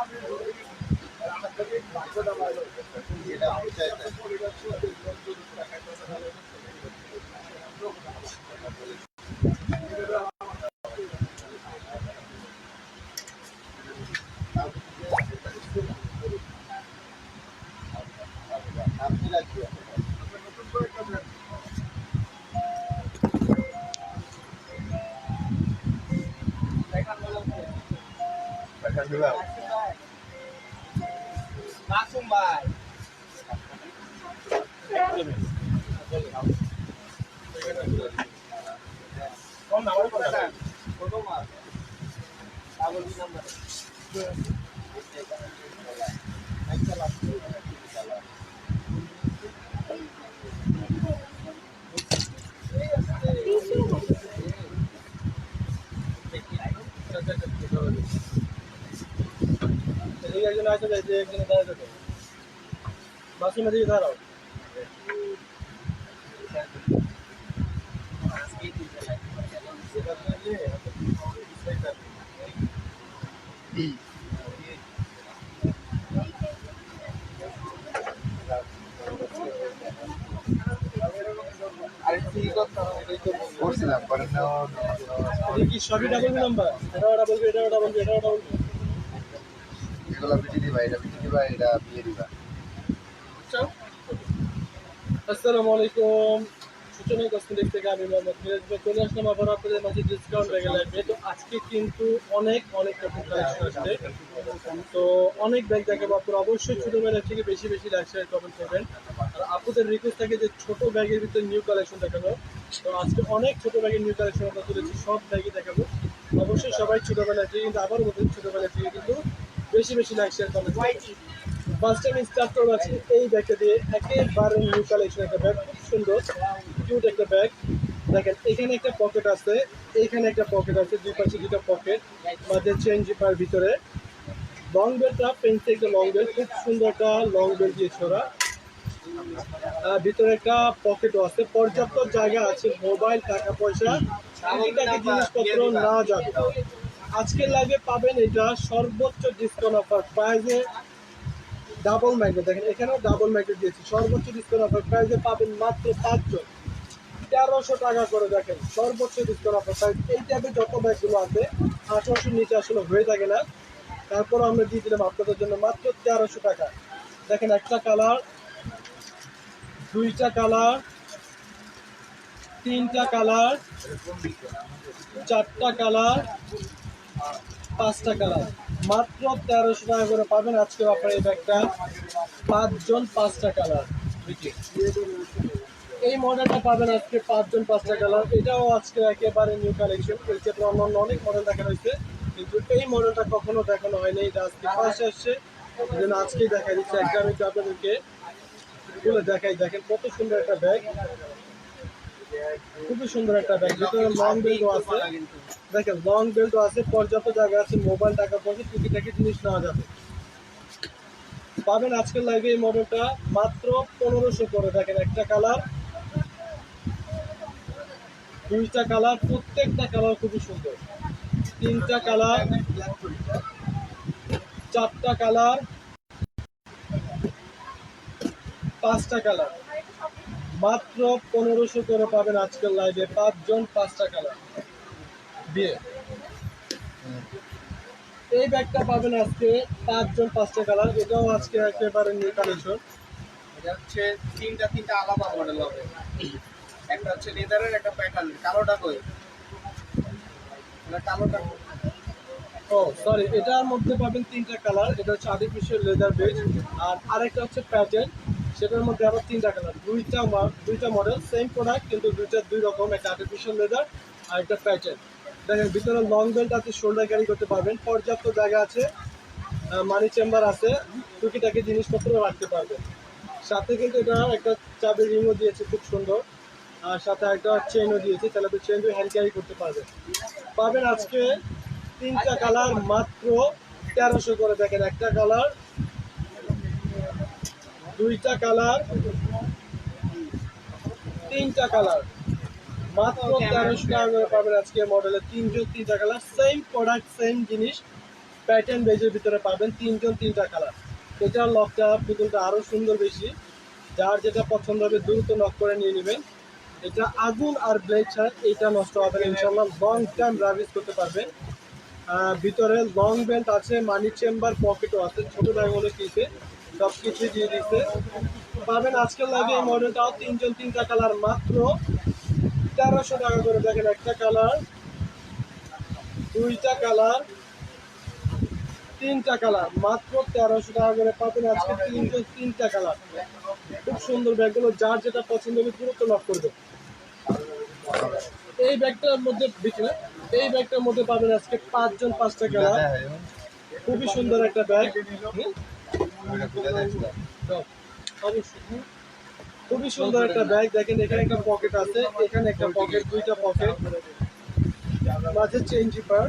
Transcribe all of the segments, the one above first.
Langsung, একজন আছে যে একজন দাঁড়ায় থাকে। দাঁড়াও। করছিলাম পরে এটা কি সবই ডাবল নাম্বার এটাও ডাবল এটাও ডাবল এটাও ডাবল এগুলো বিটি দিবা এটা বিটি দিবা এটা বিয়ে দিবা আসসালামু আলাইকুম। সূচনা কসমেটিক থেকে আমি মোহাম্মদ চলে আসলাম আবার আপনাদের মাঝে ডিসকাউন্ট লেগে লাগবে তো আজকে কিন্তু অনেক অনেক রকম কালেকশন আসছে। তো অনেক ব্যাগ দেখাবো আপনারা অবশ্যই ছোট ব্যাগের থেকে বেশি বেশি লাক্সারি কমেন্ট করবেন। আর আপনাদের রিকোয়েস্ট থাকে যে ছোট ব্যাগের ভিতরে নিউ কালেকশন দেখাবো তো আজকে অনেক ছোট ব্যাগের নিউ কালেকশন আমরা তুলেছি, সব ব্যাগই দেখাবো। অবশ্যই সবাই ছোটবেলা থেকে কিন্তু আবার বলতে ছোটবেলা থেকে কিন্তু বেশি বেশি luxury comment first time start করব আছে এই ব্যাগটা দিয়ে। একেবারে নিউ কালেকশন একটা ব্যাগ খুব সুন্দর কিউট একটা ব্যাগ দেখেন এখানে একটা পকেট আছে এখানে একটা পকেট আছে দুই পাশে দুটো পকেট মাঝে চেন জিপার ভিতরে। লং বেলটা পেন্সে একটা লং বেল খুব সুন্দর একটা লং বেল দিয়েছে ওরা আহ, ভিতরে একটা পকেটও আছে পর্যাপ্ত জায়গা আছে মোবাইল টাকা পয়সা জিনিসপত্র না যাবে। আজকের লাইভে পাবেন এটা সর্বোচ্চ ডিসকাউন্ট অফার প্রাইজে ডাবল ম্যাগনেট দেখেন, এখানেও ডাবল ম্যাগনেট দিয়েছি। সর্বোচ্চ ডিসকাউন্ট অফার প্রাইজে পাবেন মাত্র পাঁচজন। তেরোশো টাকা করে দেখেন, সর্বোচ্চ ডিসকাউন্ট অফার প্রাইস এই টাইপের যত ব্যাগগুলো আছে আঠারোশোর নিচে আসলে হয়ে থাকে না। তারপর আমরা দিয়ে দিলাম আপনাদের জন্য মাত্র তেরোশো টাকা। দেখেন, একটা কালার দুইটা কালার তিনটা কালার চারটা কালার পাঁচটা কালার। মাত্র তেরোশো টাকা করে পাবেন আজকে আপনার এই ব্যাগটা। পাঁচজন পাঁচটা কালার। এই মডেলটা পাবেন আজকে পাঁচজন পাঁচটা কালার। এটাও আজকে একেবারে নিউ কালেকশন এই ক্ষেত্রে অন্যান্য অনেক মডেল দেখা হয়েছে কিন্তু এই মডেলটা কখনো দেখানো হয়নি। এটা আজকে ফার্স্ট আসছে। জন্য আজকেই দেখা দিচ্ছে। একটু আপনাদেরকে দেখাই। দেখেন কত সুন্দর একটা ব্যাগ খুবই সুন্দর একটা ব্যাগ। ভিতরে লং বেল্টও আছে। দেখেন লং বেল্টও আছে। পর্যাপ্ত জায়গা আছে মোবাইল টাকা পয়সা, টুকিটাকি জিনিস নেওয়া যাবে। পাবেন আজকের লাইভে এই মডেলটা মাত্র পনেরোশো করে। দেখেন, একটা কালার দুইটা কালার প্রত্যেকটা কালার খুবই সুন্দর। তিনটা কালার চারটা কালার পাঁচটা কালার মাত্র পনেরোশো করে পাবেন আজকের লাইভে পাঁচজন পাঁচটা কালার বিয়ে এই ব্যাগটা পাবেন আজকে পাঁচজন পাঁচটা কালার এটাও আজকে একেবারে নিউ কালেকশন এটা হচ্ছে তিনটা তিনটা আলাদা মডেল হবে। একটা হচ্ছে লেদারের একটা প্যাটার্ন কালোটা কই? কালোটা ও সরি এটার মধ্যে পাবেন তিনটা কালার এটা হচ্ছে আর্টিফিশিয়াল লেদার বেজ আর আরেকটা হচ্ছে প্যাটার্ন সেটার মধ্যে আবার তিনটা কালার দুইটা দুইটা মডেল সেম প্রোডাক্ট কিন্তু দুইটা দুই রকম, একটা আর্টিফিশিয়াল লেদার আর একটা প্যাটার্ন দেখেন, ভিতরে লং বেল্ট আছে শোল্ডার ক্যারি করতে পারবেন, পর্যাপ্ত জায়গা আছে মানি চেম্বার আছে, টুকিটাকি জিনিসপত্র রাখতে পারবেন। সাথে কিন্তু এটা একটা চাবি রিংও দিয়েছে, খুব সুন্দর। আর সাথে একটা চেনও দিয়েছে, তাহলে তো চেন দিয়ে হ্যান্ড ক্যারি করতে পারবেন। পাবেন আজকে তিনটা কালার মাত্র তেরোশো করে, দেখেন, একটা কালার দুইটা কালার তিনটা কালার। মাত্র তেরোশো টাকা করে পাবেন আজকে মডেলের তিনজন তিনটা কালার সেম প্রোডাক্ট সেম জিনিস। প্যাটার্ন বেজের ভিতরে পাবেন তিনজন তিনটা কালার। এটার লকটা পুতুলটা আরও সুন্দর বেশি। যার যেটা পছন্দ হবে দ্রুত নক করে নিয়ে নেবেন। এটা আগুন আর ব্লেড ছাড়া এটা নষ্ট হবে না। ইনশাল্লাহ লং টাইম রাভিজ করতে পারবেন। ভিতরে লং বেল্ট আছে মানি চেম্বার পকেটও আছে ছোটো ব্যাগ হলে কিসে সব কিছুই দিয়ে দিচ্ছে পাবেন আজকের লাগে এই মডেলটাও তিনজন, তিনটা কালার মাত্র। তেরোশো টাকা করে দেখেন একটা কালার দুইটা কালার তিনটা কালার মাত্র তেরোশো টাকা করে পাবেন আজকে তিনজন, তিনটা কালার খুব সুন্দর ব্যাগগুলো, যার যেটা পছন্দ হবে দ্রুত লক করবে। এই ব্যাগটার মধ্যে বিক্রি এই ব্যাগটার মধ্যে পাবেন আজকে পাঁচজন, পাঁচটা কালার খুবই সুন্দর একটা ব্যাগ। খুবই সুন্দর একটা ব্যাগ দেখেন, এখানে একটা পকেট আছে। এখানে একটা পকেট দুইটা পকেট মাঝে চেঞ্জ জিপার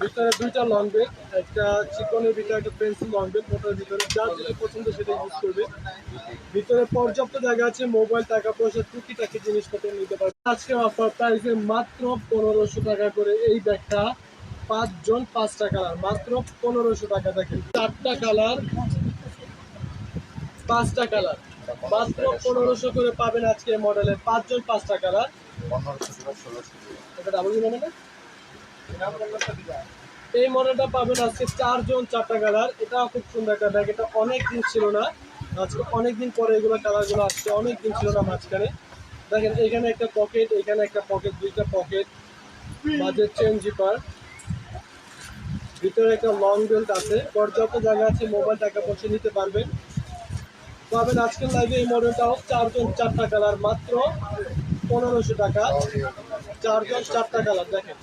ভিতরে দুইটা লং বেড একটা চিকনের ভিতরে একটা পেন্সিল লং বেড মোটার ভিতরে যার যেটা পছন্দ সেটা ইউজ করবে। ভিতরে পর্যাপ্ত জায়গা আছে মোবাইল টাকা পয়সা, টুকিটাকি জিনিসপত্র নিতে পারবে। আজকে অফার প্রাইসে মাত্র পনেরোশো টাকা করে এই ব্যাগটা পাঁচজন পাঁচটা কালার মাত্র পনেরোশো টাকা দেখেন। চারটা কালার, পাঁচটা কালার। মাত্র পনেরোশো করে পাবেন আজকে মডেলের পাঁচজন পাঁচটা কালার এই মডেলটা পাবেন আজকে চারজন চারটা কালার এটা খুব সুন্দর একটা ব্যাগ এটা অনেক দিন ছিল না। আজকে অনেক দিন পরে এগুলো কালারগুলো আসছে অনেক দিন ছিল না মাঝখানে। দেখেন, এখানে একটা পকেট এখানে একটা পকেট দুইটা পকেট মাঝে চেন জিপার ভিতরে একটা লং বেল্ট আছে। পর্যাপ্ত জায়গা আছে মোবাইল টাকা পয়সা নিতে পারবেন। পাবেন আজকের লাইভে এই মডেলটাও চারজন চারটা কালার মাত্র পনেরোশো টাকা। চারজন চারটা কালার দেখেন।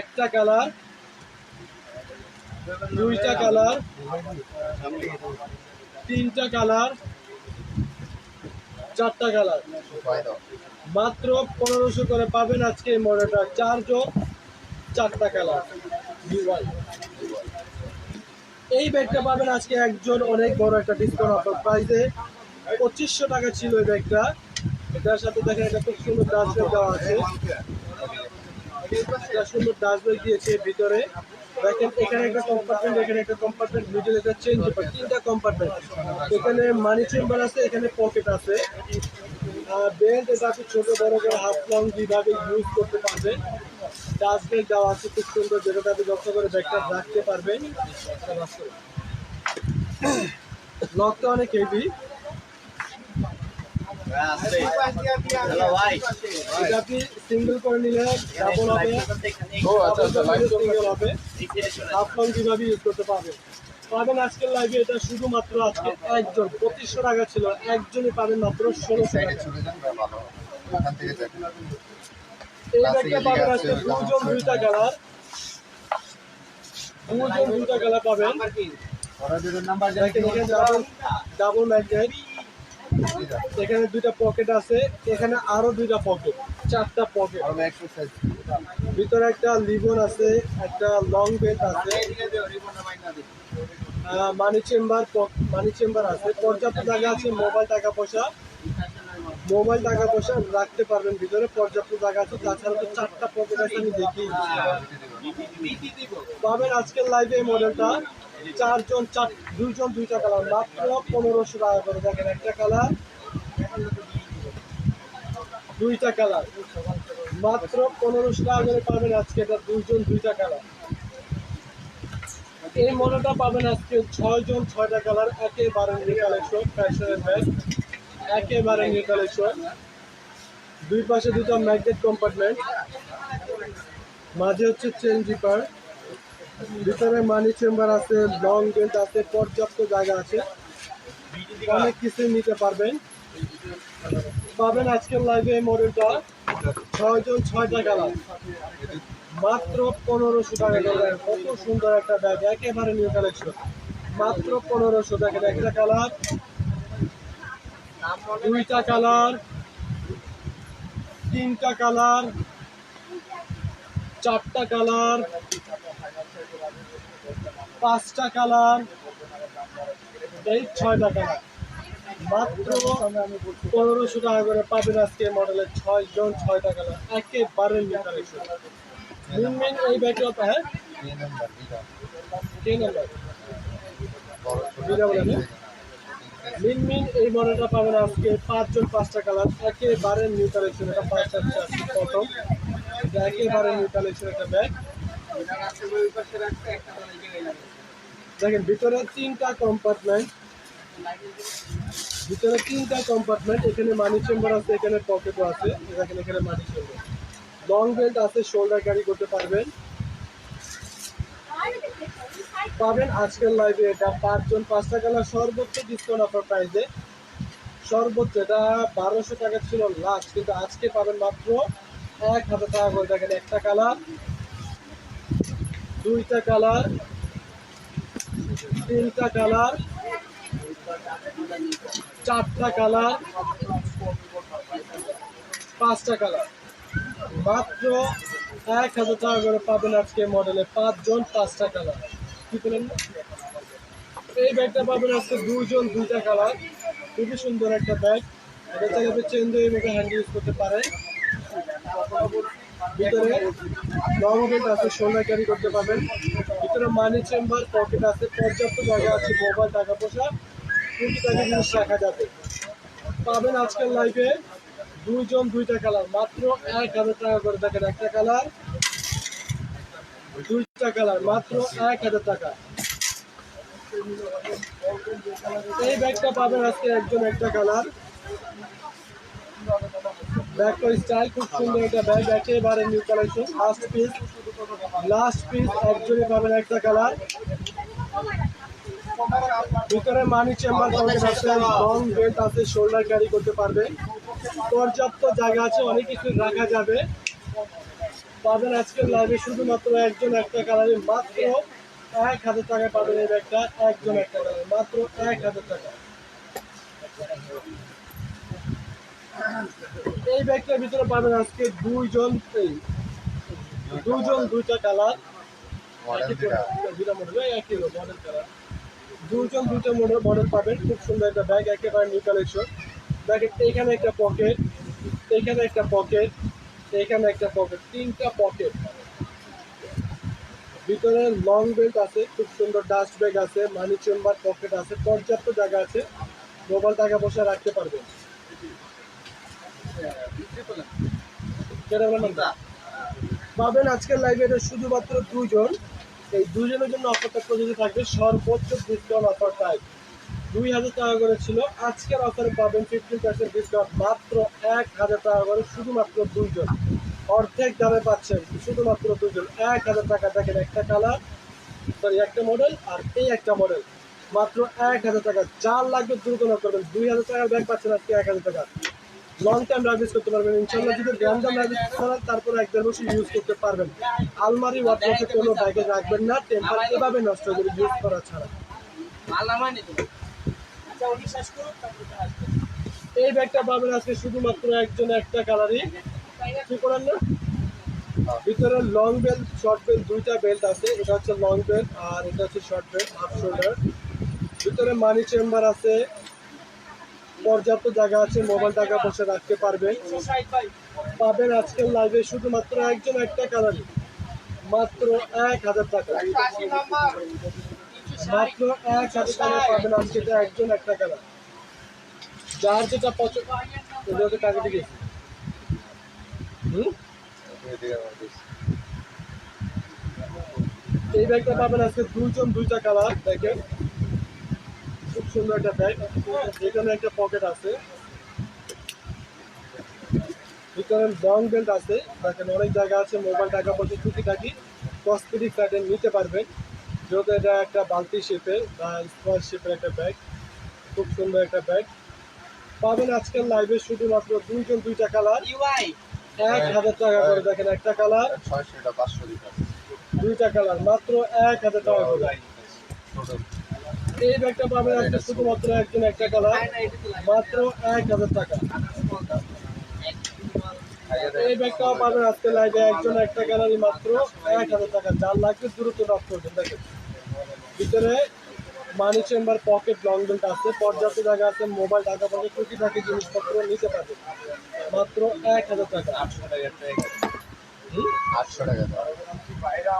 একটা কালার দুইটা কালার তিনটা কালার চারটা কালার মাত্র পনেরোশো করে পাবেন আজকে এই মডেলটা চারজন চারটা কালার এই ব্যাগটা পাবেন আজকে একজন অনেক বড় একটা ডিসকাউন্ট অফার প্রাইসে পঁচিশশো টাকা ছিল এই ব্যাগটা। এটার সাথে দেখেন একটা খুব সুন্দর ডাস্ট ব্যাগ দেওয়া আছে। একটা সুন্দর ডাস্ট ব্যাগ দিয়েছে ভিতরে। দেখেন এখানে একটা কম্পার্টমেন্ট এখানে একটা কম্পার্টমেন্ট মিডল একটা চেঞ্জ তিনটা কম্পার্টমেন্ট এখানে মানি চেম্বার আছে, এখানে পকেট আছে। বেল্ট এটা আপনি ছোট বড় করে হাফ লং যেভাবে ইউজ করতে পারবেন ডাস্ট ব্যাগ দেওয়া আছে খুব সুন্দর যেটাতে আপনি যত্ন করে ব্যাগটা রাখতে পারবেন লকটা অনেক হেভি আপনি সিঙ্গেল করে নিলে ডাবল হবে। ও লাইভ সিঙ্গেল হবে। হাফ লং যেভাবে ইউজ করতে পারবেন পাবেন আজকের লাইভে এটা শুধুমাত্র আজকে একজন পঁচিশশো টাকা ছিল একজনই পাবেন মাত্র ষোলোশো এই ব্যাগটা পাবেন আজকে দুজন দুইটা কালার দুজন দুইটা কালার পাবেন। ডাবল ম্যাগনেট এখানে দুইটা পকেট আছে এখানে আরও দুইটা পকেট চারটা পকেট ভিতরে একটা লিবন আছে একটা লং বেল্ট আছে মানি চেম্বার মানি চেম্বার আছে। পর্যাপ্ত জায়গা আছে মোবাইল টাকা পয়সা। মোবাইল টাকা পয়সা রাখতে পারবেন ভিতরে পর্যাপ্ত জায়গা আছে। তাছাড়া তো চারটা পকেট আছে আমি দেখি পাবেন আজকের লাইভে এই মডেলটা চারজন, চার, দুইজন, দুইটা কালার। মাত্র পনেরোশো টাকা করে দেখেন একটা কালার। দুইটা কালার। মাত্র পনেরোশো টাকা করে পাবেন আজকে এটা দুইজন, দুইটা কালার। এই মডেলটা পাবেন আজকে ছয় জন ছয়টা কালার। একেবারে নিউ কালেকশন ফ্যাশনের ব্যাগ একেবারে নিউ কালেকশন দুই পাশে দুটো ম্যাগনেট কম্পার্টমেন্ট মাঝে হচ্ছে চেন জিপার ভিতরে মানি চেম্বার আছে লং বেল্ট আছে, পর্যাপ্ত জায়গা আছে। অনেক কিছু নিতে পারবেন। পাবেন আজকের লাইভে এই মডেলটা ছয় জন ছয়টা কালার মাত্র পনেরোশো টাকা করে কত সুন্দর একটা ব্যাগ একেবারে নিউ কালেকশন মাত্র পনেরোশো টাকা একটা কালার দুইটা কালার তিনটা কালার চারটা কালার পাঁচটা কালার। এই ছয়টা কালার। মাত্র পনেরোশো টাকা করে পাবেন আজকে মডেলের ছয় জন, ছয়টা কালার। একেবারে এই ব্যাগটা হ্যাঁ? মিন মিন এই মডেলটা পাঁচজন, পাঁচটা একেবারে এটা এটা একেবারে নিউ কালেকশন একটা ব্যাগ দেখেন, ভিতরে তিনটা কম্পার্টমেন্ট ভিতরে তিনটা কম্পার্টমেন্ট এখানে মানি চেম্বার আছে, এখানে পকেটও আছে, দেখেন এখানে মানি চেম্বার লং বেল্ট আছে শোল্ডার ক্যারি করতে পারবেন। পাবেন আজকের লাইভে এটা পাঁচজন পাঁচটা কালার সর্বোচ্চ ডিসকাউন্ট অফার প্রাইসে সর্বোচ্চ এটা বারোশো টাকা ছিল লাস্ট কিন্তু আজকে পাবেন মাত্র এক হাজার টাকা করে। দেখেন একটা কালার দুইটা কালার, তিনটা কালার, চারটা কালার, পাঁচটা কালার। মাত্র এক হাজার টাকা করে পাবেন আজকে মডেলে পাঁচজন, পাঁচটা কালার। কি বলেন? এই ব্যাগটা পাবেন আজকে দুইজন, দুইটা কালার। খুবই সুন্দর একটা ব্যাগ। এটা চাইলে চেঞ্জ হয়ে মতো হ্যান্ড ইউজ করতে পারেন। ভিতরে লং বেল্ট আছে শোল্ডার ক্যারি করতে পারবেন। ভিতরে মানি চেম্বার পকেট আছে, পর্যাপ্ত জায়গা আছে মোবাইল টাকা পয়সা। কোটি টাকা জিনিস রাখা যাবে। পাবেন আজকাল লাইফে দুইজন দুইটা কালার মাত্র এক হাজার টাকা করে দেখেন, একটা কালার দুইটা কালার মাত্র এক হাজার টাকা। এই ব্যাগটা পাবেন আজকে একজন একটা কালার ব্যাগটা স্টাইল খুব সুন্দর একটা ব্যাগ একেবারে new collection last piece last piece একজনই পাবেন একটা কালার ভিতরে মানি চেম্বার আছে লং বেল্ট আছে শোল্ডার ক্যারি করতে পারবে। পর্যাপ্ত জায়গা আছে, অনেক কিছু রাখা যাবে। পাবেন আজকের লাইভে শুধুমাত্র একজন একটা কালারে মাত্র এক হাজার টাকায় পাবেন এই ব্যাগটা একজন একটা কালার মাত্র এক হাজার টাকা এই ব্যাগটার ভিতরে পাবেন আজকে দুইজন এই দুইজন দুইটা কালার। দুইটা দুইটা একই মডেল কালার। দুজন দুটো মডেল মডেল পাবেন। খুব সুন্দর একটা ব্যাগ একেবারে নিউ কালেকশন ব্যাগের এখানে একটা পকেট এখানে একটা পকেট এখানে একটা পকেট তিনটা পকেট ভিতরে লং বেল্ট আছে খুব সুন্দর ডাস্ট ব্যাগ আছে মানি চেম্বার পকেট আছে পর্যাপ্ত জায়গা আছে। মোবাইল টাকা পয়সা রাখতে পারবেন? পাবেন আজকের লাইভে এটা শুধুমাত্র দুজন এই দুজনের জন্য অফারটা প্রযোজ্য থাকবে সর্বোচ্চ ডিসকাউন্ট অফার টাইপ দুই হাজার টাকা করে ছিল। আজকের অফারে পাবেন ফিফটিন পার্সেন্ট ডিসকাউন্ট মাত্র এক হাজার টাকা করে শুধুমাত্র দুইজন। অর্ধেক দামে পাচ্ছেন শুধুমাত্র দুজন এক হাজার টাকা দেখেন একটা কালার সরি একটা মডেল আর এই একটা মডেল মাত্র এক হাজার টাকা। যার লাগবে দ্রুত না করবেন। দুই হাজার টাকার ব্যাগ পাচ্ছেন আজকে এক হাজার টাকা। লং টাইম রাইজ করতে পারবেন। ইনশাল্লাহ যদি র্যান্ডাম রাইজ করান তারপরে এক দেড় বছর ইউজ করতে পারবেন। আলমারি ওয়ার্ড্রপে কোনো ব্যাগে রাখবেন না টেম্পার এভাবে নষ্ট করে ইউজ করা ছাড়া। এই ব্যাগটা পাবেন আজকে শুধুমাত্র একজন একটা কালারই কি করেন না? ভিতরে লং বেল্ট শর্ট বেল্ট দুইটা বেল্ট আছে। এটা হচ্ছে লং বেল্ট আর এটা হচ্ছে শর্ট বেল্ট হাফ শোল্ডার ভিতরে মানি চেম্বার আছে। পর্যাপ্ত জায়গা আছে, মোবাইল টাকা পয়সা রাখতে পারবেন। পাবেন আজকের লাইভে শুধুমাত্র একজন একটা কালারই মাত্র এক হাজার টাকা। মাত্র এক হাজার টাকা পাবেন আজকে একজন একটা কালার যার যেটা পছন্দ টাকা দিয়ে হুম? এই ব্যাগটা পাবেন আজকে দুজন দুইটা কালার দেখেন। খুব সুন্দর একটা ব্যাগ এখানে একটা পকেট আছে। ভিতরে লং বেল্ট আছে। দেখেন অনেক জায়গা আছে মোবাইল টাকা পয়সা টুকিটাকি কসমেটিক আইটেম নিতে পারবেন। যেহেতু এটা একটা বালতি শেপের বা স্কোয়ার শেপের একটা ব্যাগ খুব সুন্দর একটা ব্যাগ পাবেন আজকের লাইভে শুধুমাত্র দুইজন দুইটা কালার ইউআই। এক হাজার টাকা করে দেখেন একটা কালার দুইটা কালার মাত্র এক হাজার টাকা করে। এই ব্যাগটা পাবেন আজকে শুধুমাত্র একজন একটা কালার মাত্র এক হাজার টাকা। এই ব্যাগটাও পাবেন আজকে লাইভে একজন একটা কালারই মাত্র এক হাজার টাকা। যার লাগবে দ্রুত নক করবেন দেখেন ভিতরে money chamber pocket long belt আছে। পর্যাপ্ত জায়গা আছে মোবাইল টাকা পয়সা টুকিটাকি জিনিসপত্র নিতে পারবে। মাত্র এক হাজার টাকা। আটশো টাকা আছে। একটা এটা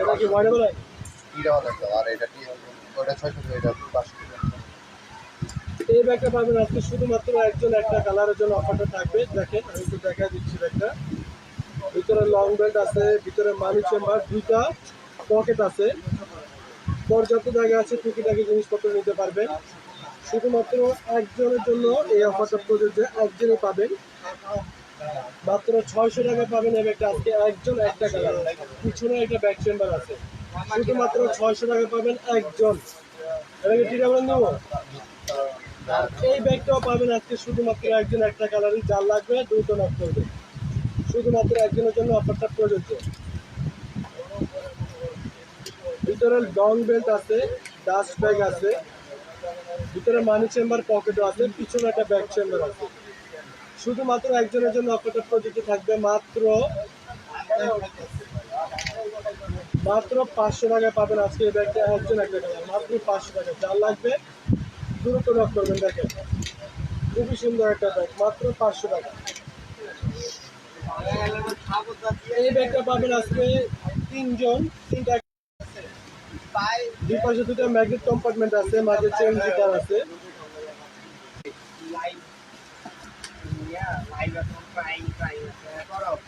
এটা কি ওয়ারেবল হয় টিরা অনেক আর এটা ওটা ছয়শো এটা পাঁচশো এই ব্যাগটা পাবেন আজকে শুধুমাত্র একজন, একটা কালারের জন্য অফারটা থাকবে। দেখেন, আমি একটু দেখা দিচ্ছি ব্যাগটা। ভিতরে লং বেল্ট আছে, ভিতরে মানি চেম্বার দুইটা পকেট আছে। পর্যাপ্ত জায়গা আছে, টুকিটাকি জিনিসপত্র নিতে পারবেন। শুধুমাত্র একজনের জন্য এই অফারটা প্রযোজ্য, একজনই পাবেন। মাত্র ছয়শো টাকা পাবেন এই ব্যাগটা আজকে, একজন, একটা কালার। পিছনে একটা ব্যাগ চেম্বার আছে। শুধুমাত্র ছয়শো টাকা পাবেন একজন। আর এই ব্যাগটাও পাবেন আজকে শুধুমাত্র একজন, একটা কালারই যার লাগবে দ্রুত নক করবে। শুধুমাত্র একজনের জন্য অফারটা প্রযোজ্য। ভিতরে লং বেল্ট আছে ডাস্ট ব্যাগ আছে, ভিতরে মানি চেম্বার পকেটও আছে, পিছনে একটা ব্যাগ চেম্বার আছে। শুধুমাত্র একজনের জন্য অফারটা প্রযোজ্য থাকবে মাত্র মাত্র পাঁচশো টাকায় পাবেন আজকে এই ব্যাগটা একজন একটা কালার মাত্র পাঁচশো টাকা যার লাগবে দ্রুত নক করবেন দেখেন খুবই সুন্দর একটা ব্যাগ মাত্র পাঁচশো টাকা এই ব্যাগটা পাবেন আজকে তিনজন তিনটা দুই পাশে দুটো ম্যাগনেট কম্পার্টমেন্ট আছে মাঝে চেন জিটার আছে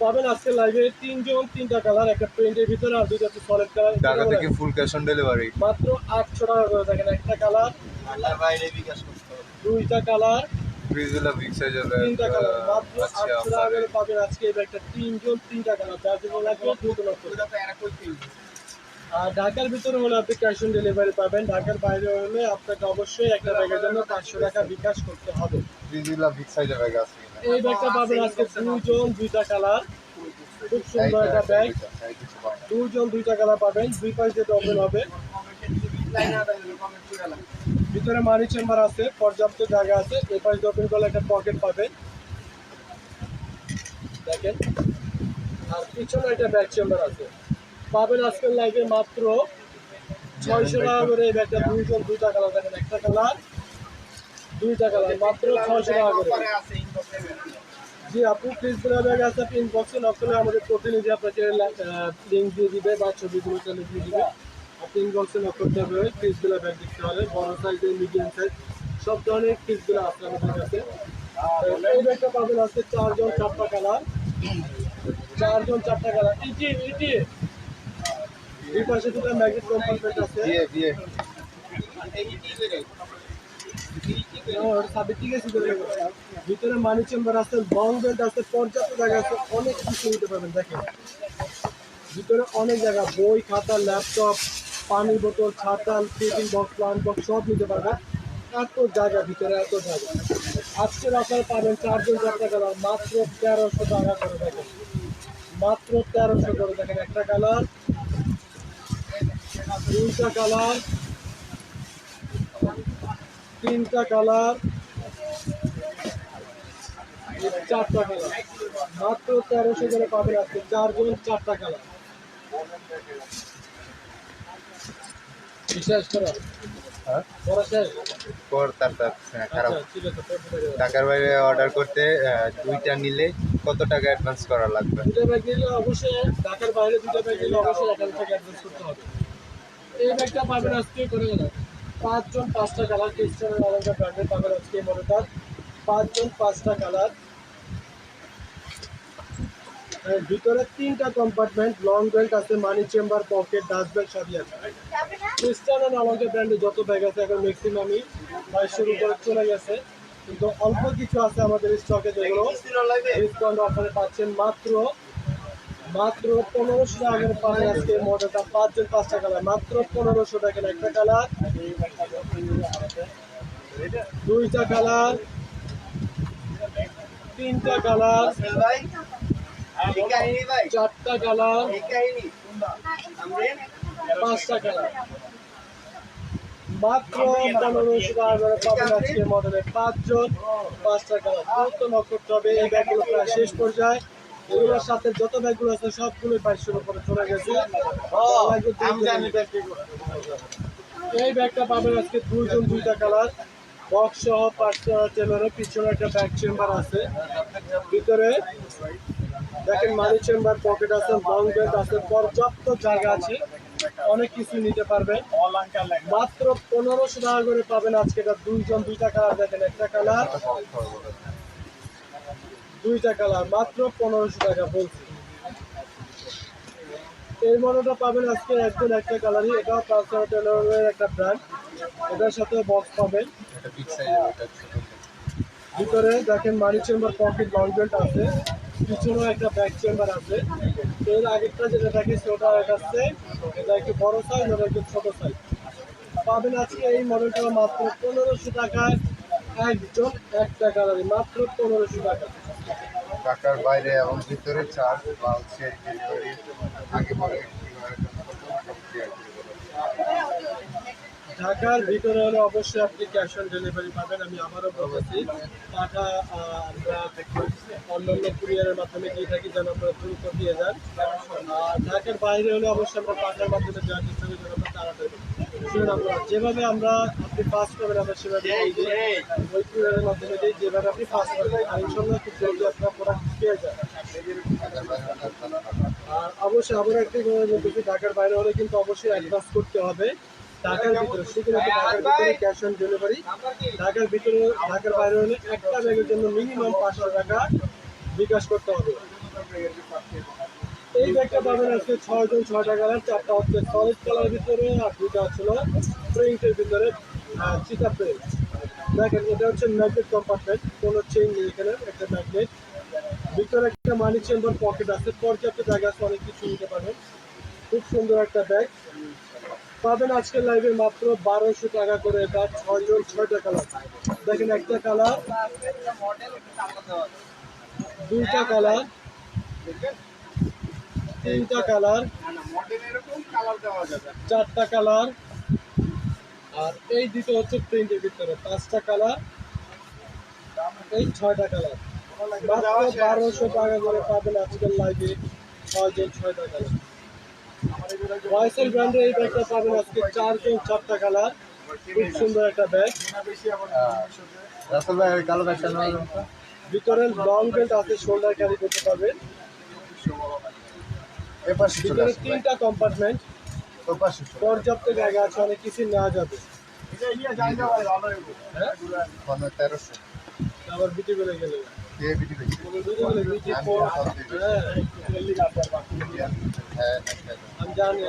পাবেন আজকে লাইভে তিনজন তিনটা কালার একটা প্রিন্টের ভিতরে আর দুইটা সলিড ঢাকা কালার থেকে ফুল ক্যাশ অন ডেলিভারি মাত্র আটশো টাকা করে দেখেন একটা কালার বাইরে বিকাশ করতে হবে। দুইটা কালার ফ্রিজুলা তিনটা কালার মাত্র আচ্ছা আটশো টাকা করে পাবেন আজকে এই ব্যাগটা তিনজন তিনটা কালার যার জন্য লাগবে নক আর ঢাকার ভিতরে হলে আপনি ক্যাশ অন ডেলিভারি পাবেন। ঢাকার বাইরে হলে আপনাকে অবশ্যই একটা ব্যাগের জন্য পাঁচশো টাকা বিকাশ করতে হবে। ফ্রিজগুলা বিগ সাইজের ব্যাগ আছে এই ব্যাগটা পাবেন আজকে দুজন দুইটা কালার খুব সুন্দর একটা ব্যাগ। দুজন দুইটা কালার পাবেন। দুই পাশ দিয়ে ওপেন হবে। ভিতরে মানি চেম্বার আছে পর্যাপ্ত জায়গা আছে। এই পাশ দিয়ে ওপেন করলে একটা পকেট পাবেন। দেখেন। আর পিছনে একটা ব্যাক চেম্বার আছে। পাবেন আজকের লাইভে মাত্র ছয়শো টাকা করে এই ব্যাগটা দুইজন দুইটা কালার দেখেন একটা কালার দুইটা কালার মাত্র ছয়শো টাকা করে। জি আপনি প্লিজ বলে ব্যাগ আছে আপনি ইনবক্সে নক করলে আমাদের প্রতিনিধি আপনাকে লিঙ্ক দিয়ে দিবে বা ছবিগুলো তাহলে দিয়ে দিবে। আপনি ইনবক্সে নক করতে হবে পিসগুলো ব্যাগ দেখতে হবে। বড় সাইজের মিডিয়াম সাইজ সব ধরনের পিসগুলো আছে আমাদের কাছে। এই ব্যাগটা পাবেন আজকে চারজন চারটা কালার চারজন চারটা কালার ইটি ইটি এই পাশে দুটো ম্যাগনেট কম্পার্টমেন্ট আছে। ওর ঠিক আছে ভিতরে মানি চেম্বার আছে বেল্ট আছে, পর্যাপ্ত জায়গা আছে, অনেক কিছু নিতে পারবেন, দেখেন। ভিতরে অনেক জায়গা, বই, খাতা ল্যাপটপ পানি বোতল, ছাতাল ফিটিং বক্স প্লান্ট বক্স সব নিতে পারবেন। এত জায়গা, ভিতরে এত জায়গা। আজকের আপনার পাবেন চারজন চারটা কালার মাত্র তেরোশো টাকা করে, দেখেন। মাত্র তেরোশো করে, দেখেন একটা কালার দুইটা কালার তিনটা কালার। চারটা কালার। মাত্র তেরোশো করে পাবেন আজকে চারজন চারটা কালার। বিশ্বাস করো। হ্যাঁ? হ্যাঁ, আচ্ছা বাইরে অর্ডার করতে দুইটা নিলে কত টাকা অ্যাডভান্স করা লাগবে? দুটো ব্যাগ নিলে অবশ্যই বাইরে দুটো ব্যাগ নিলে অবশ্যই অ্যাডভান্স করতে হবে। এই ব্যাগটা পাবেন আজকে করে গেল পাঁচজন পাঁচটা কালার ক্রিস্টানের আলাদা ব্র্যান্ডের পাবেন আজকে এই মডেলটা পাঁচজন পাঁচটা কালার ভিতরে তিনটা কম্পার্টমেন্ট লং বেল্ট আছে money chamber pocket dust belt সবই আছে ক্রিস্টান অ্যান্ড আলঙ্কার ব্র্যান্ডে যত ব্যাগ আছে এখন ম্যাক্সিমামই বাইশের উপরে চলে গেছে। কিন্তু অল্প কিছু আছে আমাদের স্টকে যেগুলো ডিসকাউন্ট অফারে পাচ্ছেন মাত্র মাত্র পনেরোশো টাকা করে পাবেন আজকে মডেলটা পাঁচজন পাঁচটা কালার মাত্র পনেরোশো টাকা একটা কালার। দুইটা কালার, তিনটা কালার, চারটা কালার, পাঁচটা কালার। মাত্র পনেরোশো টাকা করে পাবেন আজকে মডেলের পাঁচজন পাঁচটা কালার দ্রুত নক হবে, এই ব্যাগগুলো প্রায় শেষ পর্যায়ে। এগুলোর সাথে যত ব্যাগগুলো আছে সবগুলো বাইশশোর উপরে চলে গেছে। এই ব্যাগটা পাবেন আজকে দুইজন দুইটা কালার। বক্স সহ পাঁচটা টেলারের পিছনে একটা ব্যাগ চেম্বার আছে। ভিতরে দেখেন মানি চেম্বার পকেট আছে লং বেল্ট আছে পর্যাপ্ত জায়গা আছে। অনেক কিছু নিতে পারবেন। মাত্র পনেরোশো টাকা করে পাবেন আজকে এটা দুইজন দুইটা কালার দেখেন একটা কালার দুইটা কালার মাত্র পনেরোশো টাকা বলছি। এই মডেলটা পাবেন আজকে একজন একটা কালারই এটাও পালসার টেলারের একটা ব্র্যান্ড এটার সাথে বক্স পাবেন। এটা ছোট। ভিতরে দেখেন money chamber pocket long belt আছে পিছনেও একটা ব্যাক চেম্বার আছে। এর আগেরটা যেটা দেখিয়েছি ওটা একটা সেম এটা একটু বড় সাইজ ওটা একটু ছোট সাইজ পাবেন আজকে এই মডেলটা মাত্র পনেরোশো টাকায় একজন একটা কালারই মাত্র পনেরোশো টাকা। ঢাকার বাইরে এবং ভিতরে চার্জ বা হচ্ছে ডেলিভারি আগে পরে। ঢাকার ভিতরে হলে অবশ্যই আপনি ক্যাশ অন ডেলিভারি পাবেন, আমি আবারও বলতেছি। টাকা আমরা অন্যান্য কুরিয়ারের মাধ্যমে দিয়ে থাকি যেন আপনারা দ্রুত দিয়ে যান। ঢাকার বাইরে হলে অবশ্যই আমরা টাকার মাধ্যমে দেওয়ার চেষ্টা করি যেন আমরা তাড়াতাড়ি যেভাবে আমরা আপনি পাস করবেন আমরা সেভাবে ওই মাধ্যমে দিই যেভাবে আপনি পাস করবেন আর ইনশাল্লাহ খুব জলদি আপনার প্রোডাক্ট পেয়ে যান। আর অবশ্যই আবার একটি বলতেছি ঢাকার বাইরে হলে কিন্তু অবশ্যই অ্যাডভান্স করতে হবে। ঢাকার ভিতরে শুধুমাত্র ঢাকার ভিতরে ক্যাশ অন ডেলিভারি ঢাকার ভিতরে ঢাকার বাইরে হলে একটা ব্যাগের জন্য মিনিমাম পাঁচশো টাকা বিকাশ করতে হবে। এই ব্যাগটা পাবেন আজকে ছয় জন ছয়টা কালার চারটা হচ্ছে সলিড কালার ভিতরে আর দুটা ছিল প্রিন্টের ভিতরে চিতা প্রিন্ট দেখেন, এটা হচ্ছে ম্যাগনেট কম্পার্টমেন্ট কোনো চেইন নেই এখানে, একটা ম্যাগনেট ভিতরে একটা মানি চেম্বার পকেট আছে, পর্যাপ্ত জায়গা আছে, অনেক কিছু নিতে পারবেন। খুব সুন্দর একটা ব্যাগ পাবেন আজকের লাইভে মাত্র বারোশো টাকা করে, এটা ছয়জন ছয়টা কালার দেখেন, একটা কালার দুইটা কালার তিনটা কালার। চারটা কালার। আর এই দুটো হচ্ছে প্রিন্টের ভিতরে পাঁচটা কালার। এই ছয়টা কালার। বারোশো টাকা করে পাবেন আজকের লাইভে ছয়জন ছয়টা কালার। ওয়াইসেল ব্র্যান্ডের এই ব্যাগটা পাবেন আজকে চারজন চারটা কালার। খুব সুন্দর একটা ব্যাগ? ভিতরে লং বেল্ট আছে শোল্ডার ক্যারি করতে পারবেন। এ পাশে চলে তিনটা কম্পার্টমেন্ট ও পাশে চলে আসো। পর্যাপ্ত জায়গা আছে অনেক কিছু নেওয়া যাবে। হ্যাঁ? তেরোশো। আবার বিটি গেলে। আমি। হ্যাঁ হ্যাঁ। আমি জানি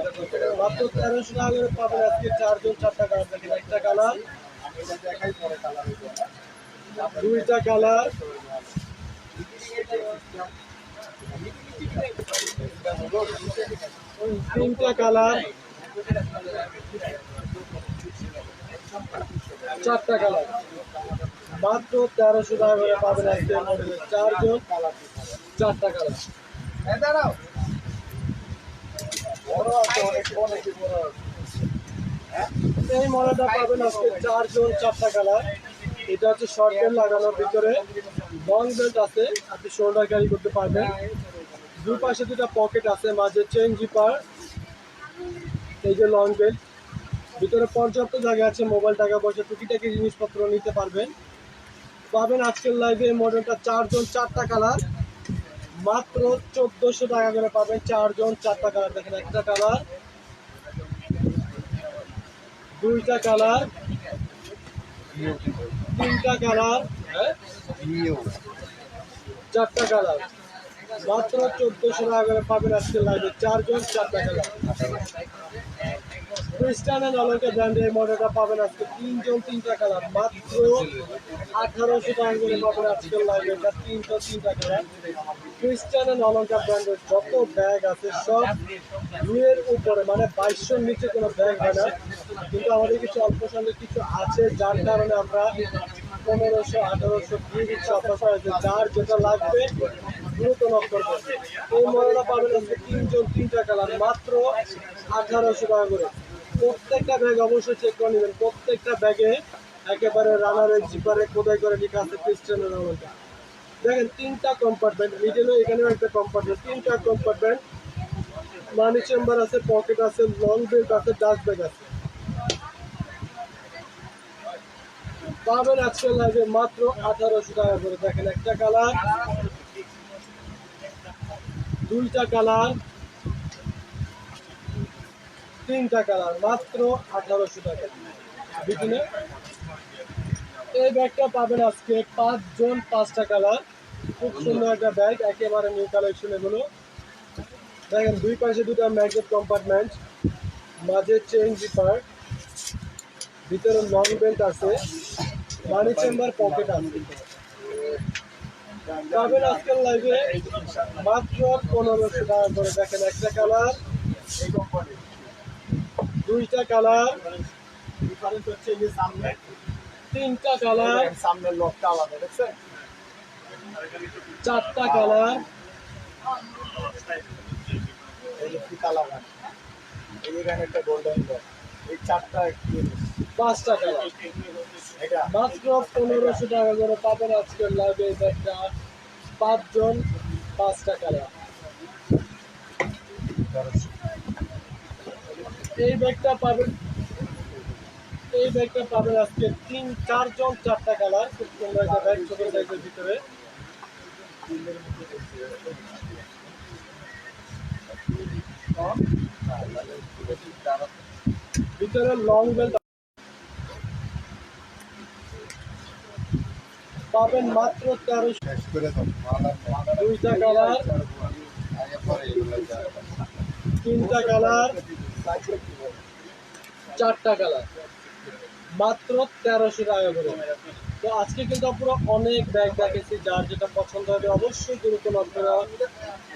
মাত্র তেরোশো টাকা করে পাবেন আজকে চারজন চারটা কালার দেখেন। একটা কালার দুইটা কালার তিনটা কালার। চারটা কালার। মাত্র তেরোশো টাকা করে পাবেন চারজন। চারটা কালার। দাঁড়াও এই মডেলটা পাবেন আজকে চারজন, চারটা কালার। এটা হচ্ছে শর্ট বেল্ট লাগানোর ভিতরে। লং বেল্ট আছে, আপনি শোল্ডার ক্যারি করতে পারবেন। দুই পাশে দুটা পকেট আছে মাঝে চেন জিপার এই যে লং বেল্ট ভিতরে পর্যাপ্ত জায়গা আছে মোবাইল টাকা পয়সা টুকিটাকি জিনিসপত্র নিতে পারবেন। পাবেন আজকের লাইভে এই মডেলটা চারজন চারটা কালার মাত্র চোদ্দোশো টাকা করে পাবেন চারজন চারটা কালার দেখেন একটা কালার দুইটা কালার তিনটা কালার হ্যাঁ। চারটা কালার মাত্র চোদ্দশো টাকা করে পাবেন আজকে লাইভে চারজন চারটা কালার ক্রিস্টান অ্যান্ড অলঙ্কার ব্র্যান্ডের এই মডেলটা পাবেন আজকে তিনজন তিনটা কালার মাত্র আঠারোশো টাকা করে পাবেন আজকের লাইভে এটা তিনটা তিনটা কালার ক্রিস্টান অ্যান্ড অলঙ্কার ব্র্যান্ডের যত ব্যাগ আছে, সব দুয়ের উপরে মানে বাইশশোর নিচে কোনো ব্যাগ হয় না। কিন্তু আমাদের কিছু অল্প সঙ্গে কিছু আছে, যার কারণে আমরা পনেরোশো, আঠারোশো দিয়ে দিচ্ছি সাথে যার যেটা লাগবে দ্রুত নক করবেন এই মডেলটা পাবেন আজকে তিনজন, তিনটা কালার মাত্র আঠারোশো টাকা করে। প্রত্যেকটা ব্যাগ অবশ্যই চেক করে নেবেন। প্রত্যেকটা ব্যাগে একেবারে রানারের জিপারে কোথায় করে লেখা আছে ক্রিস্টানের নামটা দেখেন, তিনটা কম্পার্টমেন্ট মিডলে এখানেও একটা কম্পার্টমেন্ট তিনটা কম্পার্টমেন্ট মানি চেম্বার আছে পকেট আছে লং বেল্ট আছে ডাস্ট ব্যাগ আছে। পাবেন আজকে লাগবে মাত্র আঠারোশো টাকা করে। দেখেন, একটা কালার দুইটা কালার, তিনটা কালার, মাত্র আঠারোশো টাকা। বিকিনে? এই ব্যাগটা পাবেন আজকে পাঁচজন, পাঁচটা কালার। খুব সুন্দর একটা ব্যাগ, একেবারে নিউ কালেকশন এগুলো। দেখেন, দুই পাশে দুটো ম্যাগনেট কম্পার্টমেন্ট মাঝে চেইন জিপার ভিতরে লং বেল্ট আছে মানি চেম্বার পকেট আছে। পাবেন আজকাল লাইভে মাত্র পনেরোশো টাকা করে দেখেন একটা কালার দুইটা কালার ডিফারেন্স হচ্ছে এই যে সামনে তিনটা কালার সামনের লকটা আলাদা দেখছেন চারটা কালার এই যে ফিতা লাগানো এই যে একটা গোল্ডেন এই চারটা পাঁচটা কালার মাত্র পনেরোশো টাকা করে পাবেন আজকের লাইভে এই পাঁচজন, পাঁচটা কালার এই ব্যাগটা পাবেন এই ব্যাগটা পাবেন আজকে তিন, চারজন, চারটা কালার খুব সুন্দর একটা ব্যাগ ছোট সাইজের ভিতরে। ভিতরে লং বেল্ট পাবেন মাত্র তেরোশো। দুইটা কালার। তিনটা কালার। চারটা কালার। মাত্র তেরোশো টাকা করে। তো আজকে কিন্তু পুরো অনেক ব্যাগ দেখেছি যার যেটা পছন্দ হবে অবশ্যই গুরুত্ব আপনারা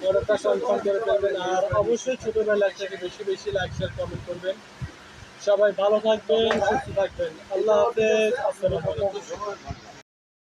অর্ডারটা কনফার্ম করে ফেলবেন। আর অবশ্যই ছোটবেলার থেকে বেশি বেশি লাইক শেয়ার কমেন্ট করবেন। সবাই ভালো থাকবেন সুস্থ থাকবেন। আল্লাহ হাফেজ। আসসালামু আলাইকুম।